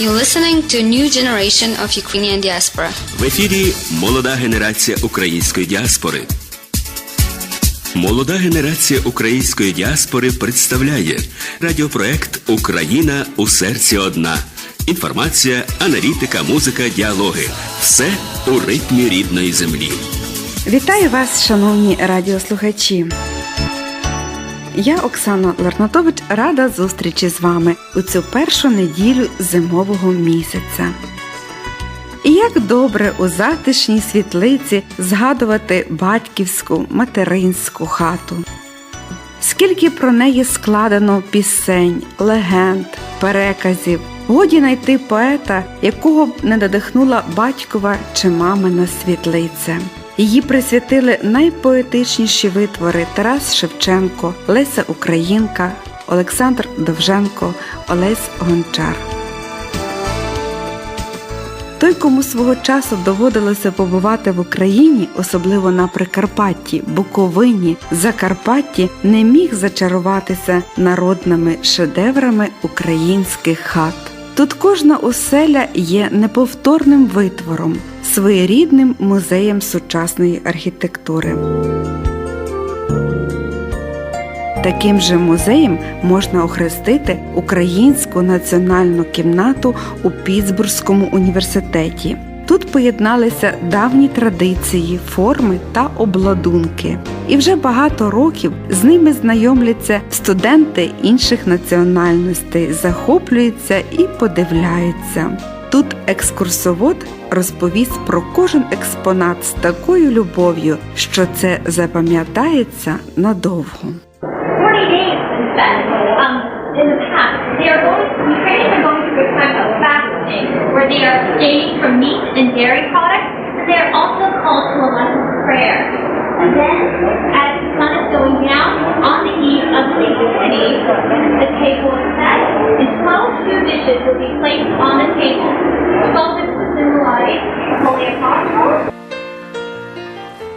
You're listening to a new generation of Ukrainian diaspora. В ефірі молода генерація української діаспори. Молода генерація української діаспори представляє радіопроект Україна у серці одна. Інформація, аналітика, музика, діалоги. Все у ритмі рідної землі. Вітаю вас, шановні радіослухачі. Я, Оксана Ларнатович, рада зустрічі з вами у цю першу неділю зимового місяця. І як добре у затишній світлиці згадувати батьківську материнську хату. Скільки про неї складено пісень, легенд, переказів, годі знайти поета, якого б не надихнула батькова чи мамина світлиця. Її присвятили найпоетичніші витвори Тарас Шевченко, Леся Українка, Олександр Довженко, Олесь Гончар. Той, кому свого часу доводилося побувати в Україні, особливо на Прикарпатті, Буковині, Закарпатті, не міг зачаруватися народними шедеврами українських хат. Тут кожна оселя є неповторним витвором, своєрідним музеєм сучасної архітектури. Таким же музеєм можна охрестити Українську національну кімнату у Пітсбурзькому університеті. Тут поєдналися давні традиції, форми та обладунки. І вже багато років з ними знайомляться студенти інших національностей, захоплюються і подивляються. Тут екскурсовод розповість про кожен експонат з такою любов'ю, що це запам'ятається надовго. 40 days been spent um, in the past. They are going, Ukrainians are going through a time of fasting, where they are abstaining from meat and dairy products, and they are also called to a life of prayer. And then, sun is going down, on the eve of the City. the table is set, and 12 food dishes will be placed on the table. 12 is to symbolize Holy Apostles,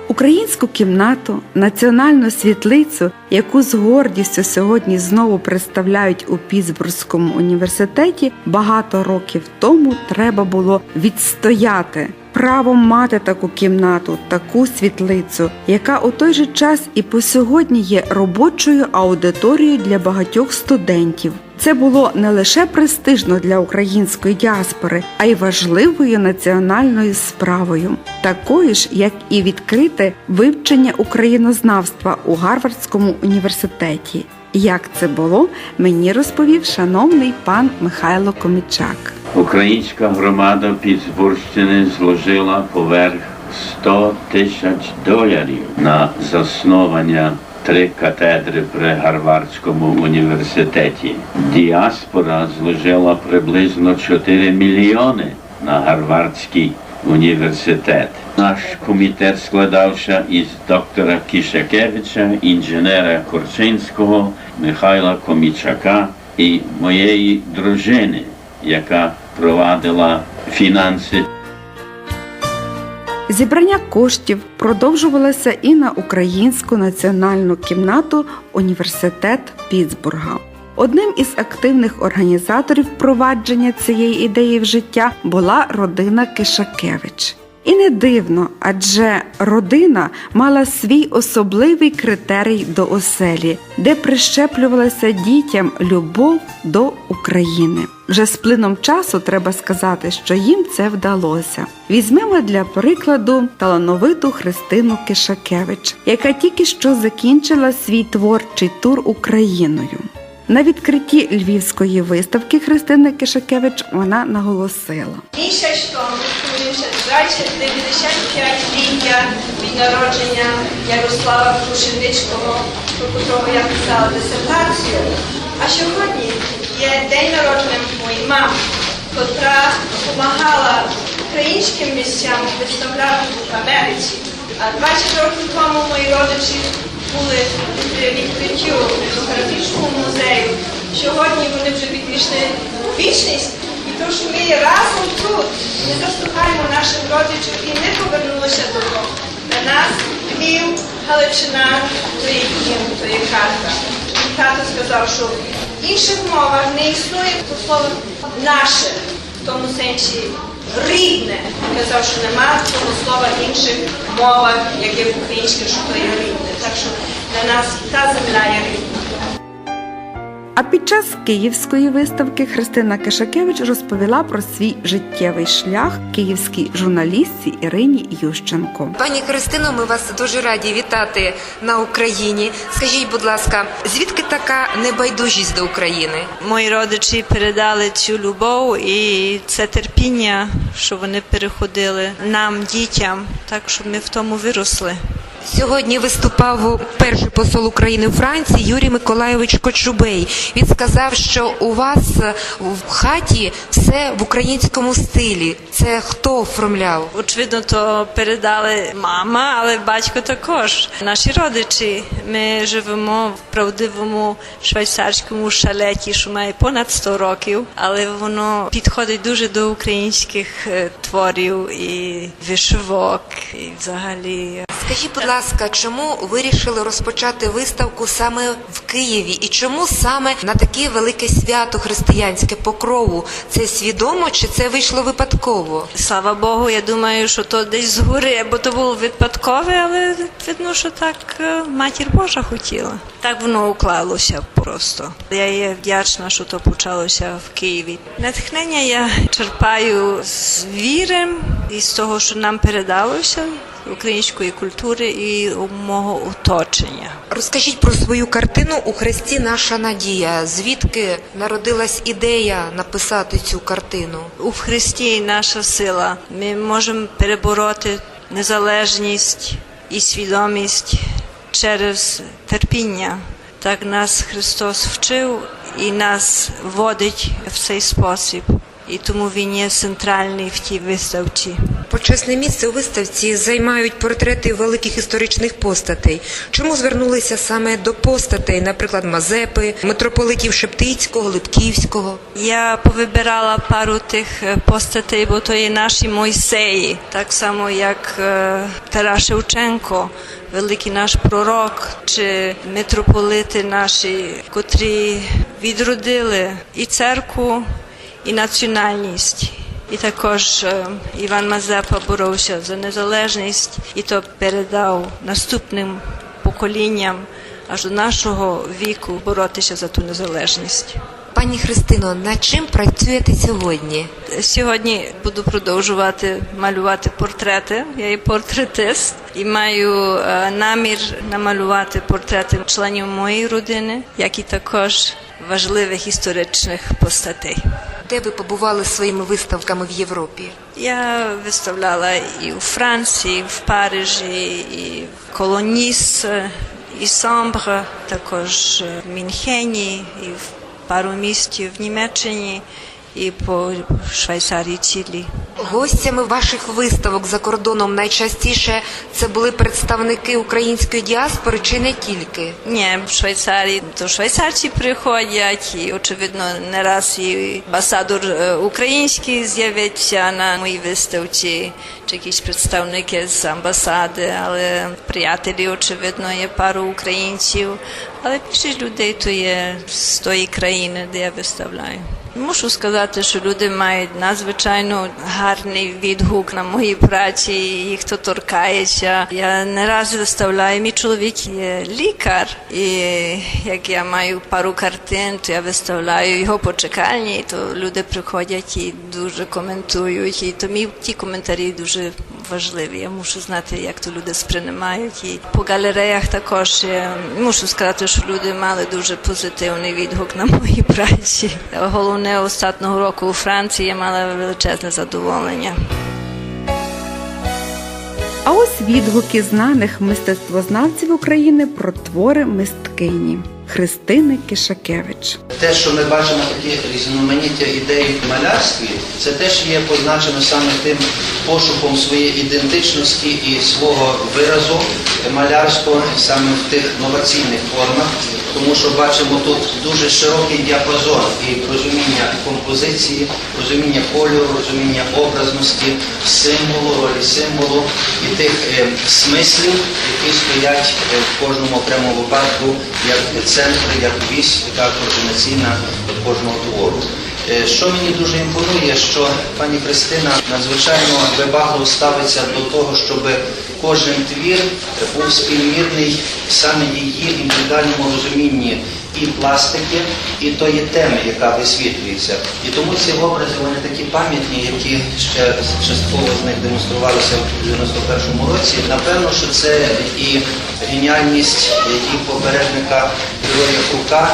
Українську кімнату, національну світлицю, яку з гордістю сьогодні знову представляють у Пітсбурзькому університеті, багато років тому треба було відстояти право мати таку кімнату, таку світлицю, яка у той же час і по сьогодні є робочою аудиторією для багатьох студентів. Це було не лише престижно для української діаспори, а й важливою національною справою, такою ж, як і відкрите вивчення українознавства у Гарвардському університеті. Як це було, мені розповів шановний пан Михайло Комічак. Українська громада Пітсбурщини зложила поверх 100 тисяч доларів на заснування три катедри при Гарвардському університеті. Діаспора зложила приблизно 4 мільйони на Гарвардський університет. Наш комітет складався із доктора Кішакевича, інженера Корчинського, Михайла Комічака і моєї дружини, яка провадила фінанси Зібрання коштів продовжувалося і на Українську національну кімнату Університет Пітсбурга. Одним із активних організаторів впровадження цієї ідеї в життя була родина Кишакевич. І не дивно, адже родина мала свій особливий критерій до оселі, де прищеплювалася дітям любов до України. Вже з плином часу треба сказати, що їм це вдалося. Візьмемо для прикладу талановиту Христину Кишакевич, яка тільки що закінчила свій творчий тур Україною. На відкритті львівської виставки Христини Кишакевич вона наголосила. Місяць тому, коли вже 25-ліття від народження Ярослава Крушеничкого, про котрого я писала дисертацію. А сьогодні є день народження моєї мами, котра допомагала українським місцям виставляти в Америці. А 20 років тому мої родичі були відкриттю етнографічного музею. Сьогодні вони вже у вічність. І то, що ми разом тут, ми заслухаємо наших родичів і не повернулися додому. Для нас Львів, Галичина, то є дім, то є карта. І тато сказав, що в інших мовах не існує то слово наше. в тому сенсі рідне. Казав, що нема цього слова в інших мовах, як є в українській, що то є рідне. Так що для нас та земля є рідна. А під час київської виставки Христина Кишакевич розповіла про свій життєвий шлях київській журналістці Ірині Ющенко. Пані Христино, ми вас дуже раді вітати на Україні. Скажіть, будь ласка, звідки така небайдужість до України? Мої родичі передали цю любов і це терпіння, що вони переходили нам, дітям, так щоб ми в тому виросли. Сьогодні виступав перший посол України у Франції Юрій Миколайович Кочубей. Він сказав, що у вас в хаті все в українському стилі. Це хто оформляв? Очевидно, то передали мама, але батько також. Наші родичі. Ми живемо в правдивому швейцарському шалеті, що має понад 100 років, але воно підходить дуже до українських е, творів і вишивок, і взагалі Скажіть, будь ласка, чому вирішили розпочати виставку саме в Києві? І чому саме на таке велике свято християнське покрову? Це свідомо чи це вийшло випадково? Слава Богу, я думаю, що то десь згори, бо то було випадкове, але видно, що так е, матір Божа хотіла. Так воно уклалося просто. Я є вдячна, що то почалося в Києві. Натхнення я черпаю з віри і з того, що нам передалося. Української культури і мого оточення. Розкажіть про свою картину у Христі наша надія. Звідки народилась ідея написати цю картину? У Христі наша сила. Ми можемо перебороти незалежність і свідомість через терпіння. Так нас Христос вчив і нас водить в цей спосіб. І тому він є центральний в тій виставці. Почесне місце у виставці займають портрети великих історичних постатей. Чому звернулися саме до постатей, наприклад, Мазепи, митрополитів Шептицького, Липківського? Я повибирала пару тих е, постатей, бо то є наші Мойсеї, так само як е, Тарас Шевченко, великий наш пророк, чи митрополити наші, котрі відродили і церкву, і національність. І також е, Іван Мазепа боровся за незалежність і то передав наступним поколінням аж до нашого віку боротися за ту незалежність. Пані Христино, над чим працюєте сьогодні? Сьогодні буду продовжувати малювати портрети. Я є портретист і маю е, намір намалювати портрети членів моєї родини, як і також важливих історичних постатей. Де ви побували своїми виставками в Європі? Я виставляла і у Франції, і в Парижі, і в Колоніс, і Самбр, також в Мюнхені, і в пару містів в Німеччині, і по Швейцарії цілі. Гостями ваших виставок за кордоном найчастіше це були представники української діаспори чи не тільки? Ні, в Швейцарії то швейцарці приходять, і очевидно не раз і амбасадор е, український з'явиться на моїй виставці, чи якісь представники з амбасади, але приятелі, очевидно, є пару українців. Але більшість людей то є з тої країни, де я виставляю. Мушу сказати, що люди мають надзвичайно гарний відгук на моїй праці, їх то торкається. Я не раз виставляю. Мій чоловік є лікар, і як я маю пару картин, то я виставляю його по чекальні, то люди приходять і дуже коментують. І то мій ті коментарі дуже важливі. Я мушу знати, як то люди сприймають. І по галереях також я мушу сказати, що люди мали дуже позитивний відгук на моїй праці. Головне останнього року у Франції я мала величезне задоволення. А ось відгуки знаних мистецтвознавців України про твори мисткині Христини Кишакевич. Те, що ми бачимо такі різноманіття ідей в малярстві, це теж є позначено саме тим пошуком своєї ідентичності і свого виразу малярського саме в тих новаційних формах, тому що бачимо тут дуже широкий діапазон і розуміння композиції, розуміння кольору, розуміння образності, символу, ролі символу і тих е, смислів, які стоять е, в кожному окремому випадку як центр, як вісь, така координаційна кожного твору. Е, Що мені дуже імпонує, що пані Христина надзвичайно вибагливо ставиться до того, щоб кожен твір був співмірний саме її індивідуальному розумінні і пластики, і тої теми, яка висвітлюється. І тому ці образи вони такі пам'ятні, які ще частково з них демонструвалися в 91-му році. Напевно, що це і геніальність її попередника Героя Крука,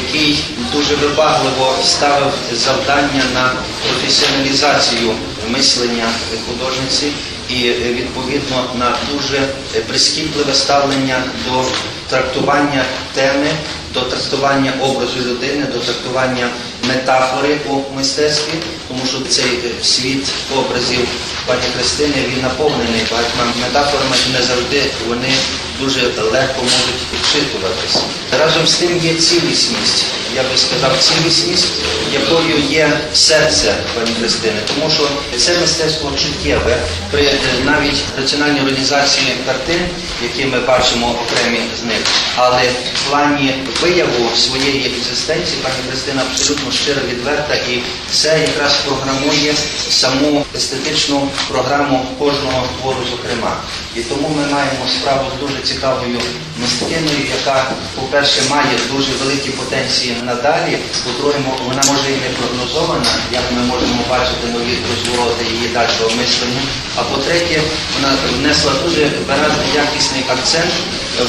який дуже вибагливо ставив завдання на професіоналізацію мислення художниці і відповідно на дуже прискіпливе ставлення до трактування теми, до трактування образу людини, до трактування метафори у мистецтві, тому що цей світ образів пані Христини він наповнений багатьма метафорами і не завжди вони дуже легко можуть вчитуватись. Разом з тим є цілісність, я би сказав, цілісність, якою є серце пані Христини, тому що це мистецтво чуттєве при е, навіть раціональній організації картин, які ми бачимо окремі з них. Але в плані вияву своєї екзистенції пані Христина абсолютно щира, відверта, і це якраз програмує саму естетичну програму кожного твору, зокрема. І тому ми маємо справу з дуже цікавою мисткиною, яка, по-перше, має дуже великі потенції надалі, по-друге, вона може і не прогнозована, як ми можемо бачити нові розвороти її дальшого мислення. А по-третє, вона внесла дуже виразний якісний акцент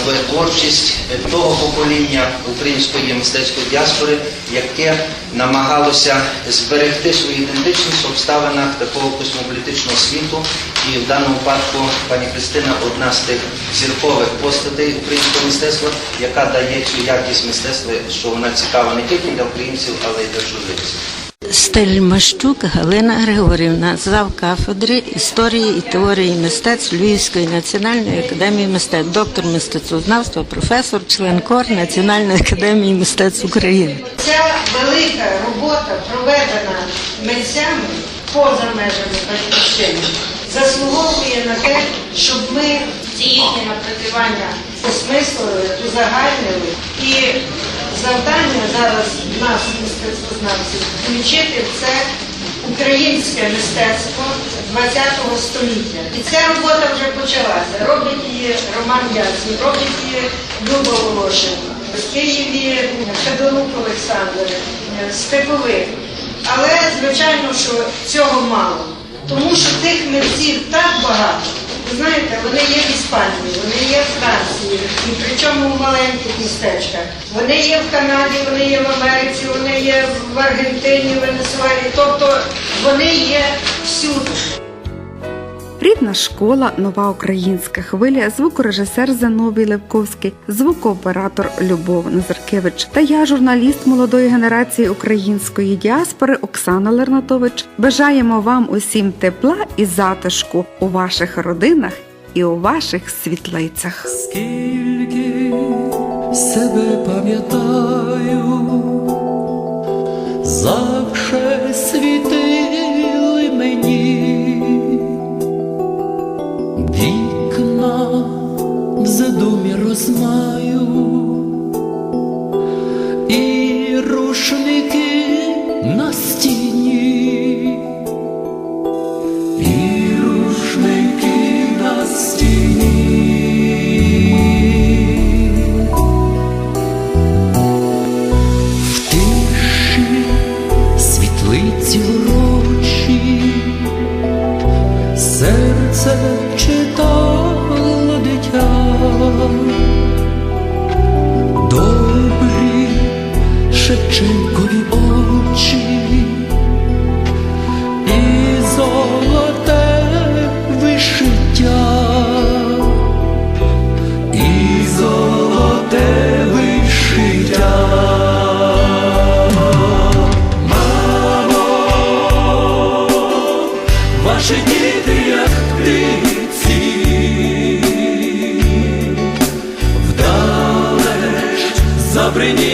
в творчість того покоління української мистецької діаспори, яке намагалося зберегти свою ідентичність в обставинах такого космополітичного світу. І в даному випадку пані Христина одна з тих зіркових постатей українського мистецтва, яка дає цю якість мистецтва, що вона цікава не тільки для українців, але й для чужинців. Стельмащук Галина Григорівна, зав кафедри історії і теорії мистецтв Львівської національної академії мистецтв, доктор мистецтвознавства, професор, член кор Національної академії мистецтв України. Ця велика робота, проведена митцями поза межами батьківщини, заслуговує на те, щоб ми ці їхні напрацювання осмислили, узагальнили і завдання зараз нас, мистецтвознавців, включити це українське мистецтво ХХ століття. І ця робота вже почалася. Робить її Роман Ясін, робить її Люба Волошин, в Києві Федорук Олександр, Степовик. Але звичайно, що цього мало. Тому що тих мерців так багато. Ви знаєте, вони є в Іспанії, вони є в Франції, і причому в маленьких містечках. Вони є в Канаді, вони є в Америці, вони є в Аргентині, Венесуелі. Тобто вони є всюди. Рідна школа, нова українська хвиля, звукорежисер Зиновій Левковський, звукооператор Любов Назаркевич та я, журналіст молодої генерації української діаспори Оксана Лернатович. Бажаємо вам усім тепла і затишку у ваших родинах і у ваших світлицях. Скільки себе пам'ятаю, завше світили мені вікна в задумі розмаю і рушники на стіні. Добрині.